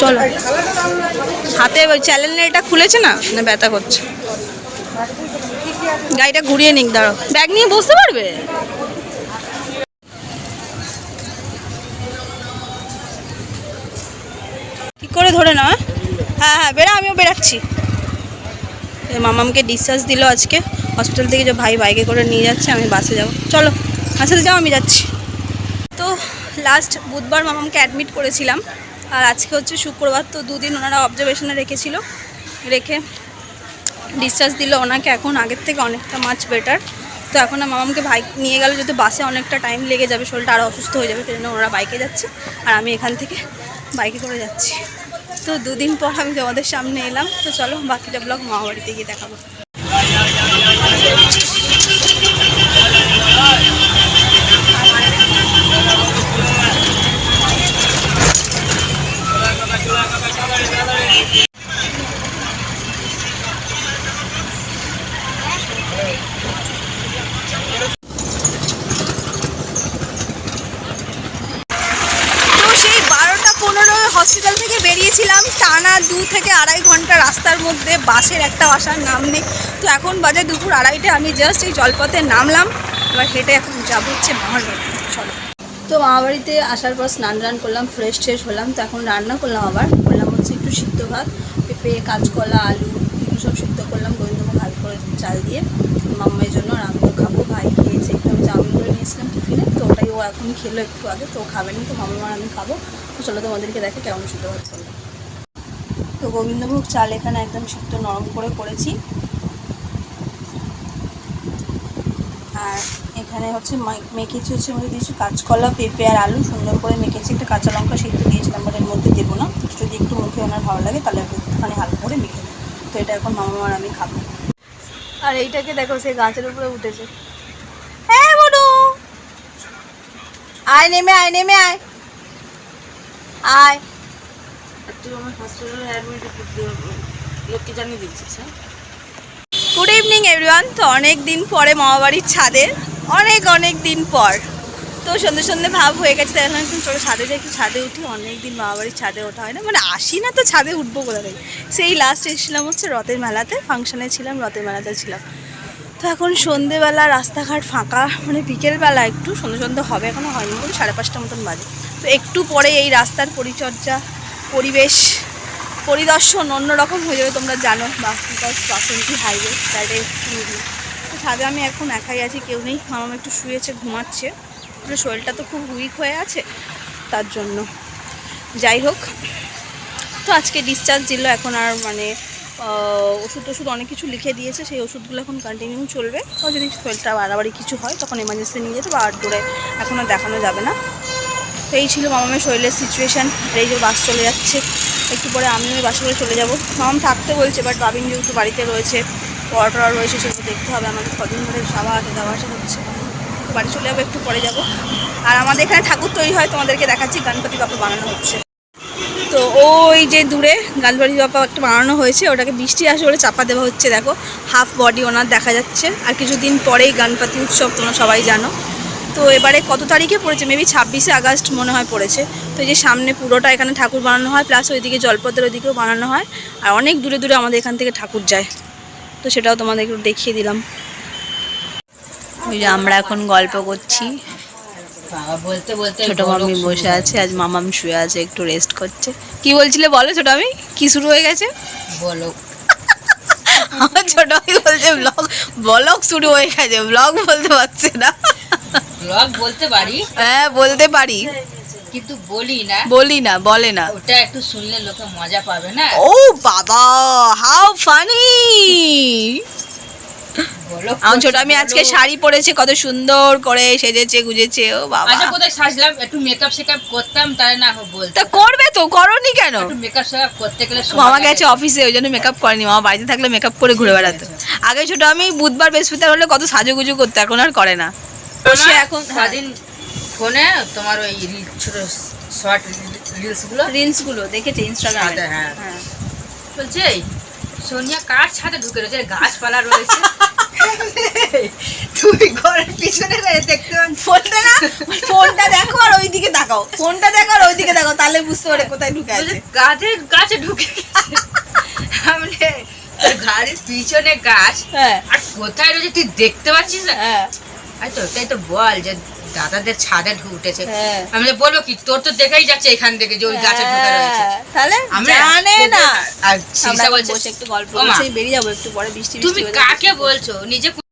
চলো। হাতে ওই চ্যানেল এটা খুলেছে না? না ব্যথা করছে। গাড়িটা ঘুরিয়ে নিক, দাঁড়াও। ব্যাগ নিয়ে বসতে পারবে? ঠিক করে ধরে না হ্যাঁ? হ্যাঁ বেড়া, আমিও বেরাচ্ছি মামামকে ডিসচার্জ দিল আজকে। হসপিটাল থেকে যে ভাই বাইকে করে নিয়ে যাচ্ছে, আমি বাসে যাব। চলো বাসে যাও, আমি যাচ্ছি। তো লাস্ট বুধবার মামামকে অ্যাডমিট করেছিলাম। আর আজকে হচ্ছে শুক্রবার, তো দুদিন ওনারা অবজারভেশনে রেখেছিল। রেখে ডিসচার্জ দিল ওনাকে। এখন আগের থেকে অনেকটা মাছ বেটার তো এখন মামামকে ভাই নিয়ে গেলে যদি বাসে অনেকটা টাইম লেগে যাবে, শরীরটা আরও অসুস্থ হয়ে যাবে সেই জন্য ওরা বাইকে যাচ্ছে। আর আমি এখান থেকে বাইকে করে যাচ্ছি। তো দুদিন পর আমি তোমাদের সামনে এলাম। তো চলো, বাকিটা ব্লগ মামাবাড়িতে গিয়ে দেখাবো তো সেই বারোটা পনেরো হসপিটাল থেকে বেরিয়েছিলাম, টানা দু থেকে আড়াই ঘণ্টা রাস্তার মধ্যে বাসের একটা আসার নাম নেই। তো এখন বাজে দুপুর আড়াইটে, আমি জাস্ট এই জলপথে নামলাম। এবার হেঁটে এখন যাব হচ্ছে মামার তো মামা বাড়িতে আসার পর স্নান টান করলাম ফ্রেশ ট্রেশ হলাম। তো এখন রান্না করলাম আবার। করলাম হচ্ছে একটু সিদ্ধ ভাত, পেঁপে, কাঁচকলা, আলু, এগুলো সব সিদ্ধ করলাম। গোবিন্দভোগ ভালো করে চাল দিয়ে। মাম্মার জন্য আর আমিও খাব ভাই খেয়েছে একটু আমি চাউমিন করে নিয়েছিলাম টিফিনে তো ওটাই ও এখন খেলো একটু আগে, তো খাবে না, তো মাম্মা আর আমি খাব। তো চলো তোমাদেরকে দেখে কেমন সিদ্ধ করলাম তো গোবিন্দভোগ চাল এখানে একদম সিদ্ধ নরম করে করেছি। আর এখানে হচ্ছে মেখেছি হচ্ছে মধ্যে দিয়েছি কাঁচকলা, পেঁপে আর আলু। সুন্দর করে মেখেছি। একটা কাঁচা লঙ্কা সিদ্ধ দিয়েছিলাম বাট এর মধ্যে দেবো না। যদি একটু মুখে ওনার ভালো লাগে, তাহলে একটু একটুখানি হালকা করে মেখে তো এটা এখন মামা আর আমি খাব। আর এইটাকে দেখো, সে গাছের উপরে উঠেছে হ্যাঁ বনু আয় নেমে আয় নেমে আয়। আয়। লোককে জানিয়ে দিচ্ছিস গুড ইভিনিং এভরিওয়ান তো অনেক দিন পরে মামাবাড়ির ছাদে। অনেক অনেক দিন পর। তো সন্ধ্যে সন্ধ্যে ভাব হয়ে গেছে তাই এখন একটু চলো ছাদে যাই একটু ছাদে উঠি। অনেক দিন মামাবাড়ির ছাদে ওঠা হয় না। মানে আসি না তো ছাদে উঠবো বলে সেই লাস্ট এসেছিলাম হচ্ছে রথের মেলাতে ফাংশনে ছিলাম রথের মেলাতে ছিলাম। তো এখন সন্ধেবেলা, রাস্তাঘাট ফাঁকা মানে বিকেলবেলা একটু সন্ধ্যে সন্ধ্যে হবে এখনও হয়নি বলে সাড়ে পাঁচটা মতন বাজে। তো একটু পরে এই রাস্তার পরিচর্যা, পরিবেশ, পরিদর্শন অন্যরকম হয়ে যাবে তোমরা জানো বিকজ বাসন্তী হাইওয়ে তাইটাই তো ছাদে আমি এখন একাই আছি, কেউ নেই, মামাম একটু শুয়েছে, ঘুমাচ্ছে। শরীরটা তো খুব উইক হয়ে আছে, তার জন্য। যাই হোক, তো আজকে ডিসচার্জ দিল, এখন আর মানে ওষুধ টষুধ অনেক কিছু লিখে দিয়েছে, সেই ওষুধগুলো এখন কন্টিনিউ চলবে। তো যদি শরীরটা বাড়াবাড়ি কিছু হয়, তখন এমার্জেন্সি নিয়ে যেতে বা আর দূরে এখন আর দেখানো যাবে না। তো এই ছিল মামামের শরীরের সিচুয়েশান এই যে বাস চলে যাচ্ছে। একটু পরে আমিও বাসে করে চলে যাব। মামাম থাকতে বলছে বাট বাবিন যেহেতু বাড়িতে রয়েছে পড়াটরা রয়েছে, সেগুলো দেখতে হবে। আমাদের কদিন ধরে যাওয়া আসা যাওয়া আসা হচ্ছে। বাড়ি চলে যাব, একটু পরে যাব। আর আমাদের এখানে ঠাকুর তৈরি হয়, তোমাদেরকে দেখাচ্ছি, গণপতি বাপ্পা বানানো হচ্ছে। তো ওই যে দূরে গানবাড়ি বাপ্পা একটা বানানো হয়েছে, ওটাকে বৃষ্টি আসে বলে চাপা দেওয়া হচ্ছে, দেখো। হাফ বডি ওনার দেখা যাচ্ছে। আর কিছুদিন পরেই গণপতি উৎসব, তোমরা সবাই জানো। তো এবারে কত তারিখে পড়েছে? মেবি ছাব্বিশে আগস্ট মনে হয় পড়েছে। তো এই যে সামনে পুরোটা এখানে ঠাকুর বানানো হয় প্লাস ওইদিকে জলপথের ওইদিকেও বানানো হয়। আর অনেক দূরে দূরে আমাদের এখান থেকে ঠাকুর যায়। তো সেটাও তোমাদের একটু দেখিয়ে দিলাম। আমরা এখন গল্প করছি। ছোট মাম্মি বসে আছে আজ মামাম শুয়ে আছে একটু রেস্ট করছে। কি বলছিলে বলো ছোট আমি কি শুরু হয়ে গেছে? বলো। আমার ছোট আমি বলছে ব্লগ ব্লগ শুরু হয়ে গেছে ব্লগ বলতে পারছে না। ব্লগ বলতে পারি? হ্যাঁ বলতে পারি। কিন্তু বলি না। বলি না বলে না। ওটা একটু শুনলে লোকে মজা পাবে না? ও বাবা হাউ ফানি আমার ছোট আমি আজকে শাড়ি পরেছে কত সুন্দর করে সেজেছে গুজেছে ও বাবা। আচ্ছা কোথায় সাজলাম? একটু মেকআপ শেকআপ করতাম তাই না তা করবে তো করনি কেন? একটু মেকআপ শেকআপ করতে গেলে মামা গেছে অফিসে ওই জন্য মেকআপ করেনি। মামা বাড়িতে থাকলে মেকআপ করে ঘুরে বেড়াতো। আগে ছোট আমি বুধবার বৃহস্পতিবার হলে কত সাজুগুজু করতো এখন আর করে না। সে এখন সারাদিন ফোনে তোমার ওই ছোট শর্ট রিলসগুলো রিলসগুলো দেখেছে ইনস্টাগ্রামে হ্যাঁ। হ্যাঁ। বলছে সোনিয়া কার ছাদে ঢুকে রয়েছে? গাছপালা রয়েছে। ফোনটা দেখো আর ওইদিকে তাকাও। ফোনটা দেখো আর ওইদিকে দেখো তাহলে বুঝতে পারে কোথায় ঢুকে আছে। গাছে ঢুকে গেছে। আমি ঘরের পিছনে গাছ? হ্যাঁ। আর কোথায় রয়েছে? তুই দেখতে পাচ্ছিস না? হ্যাঁ। আর তো তাই তো বল যে দাদাদের ছাদে ঢুকে উঠেছে। হ্যাঁ। আমি বলি, বলব কি তোর তো দেখাই যাচ্ছে এখান থেকে যে ওই গাছে ঢুকে রয়েছে। তাহলে জানে না। আর শিশা বলছে একটু গল্প বেরিয়ে যাব একটু পরে বৃষ্টি তুমি বৃষ্টি কাকে বলছো? নিজে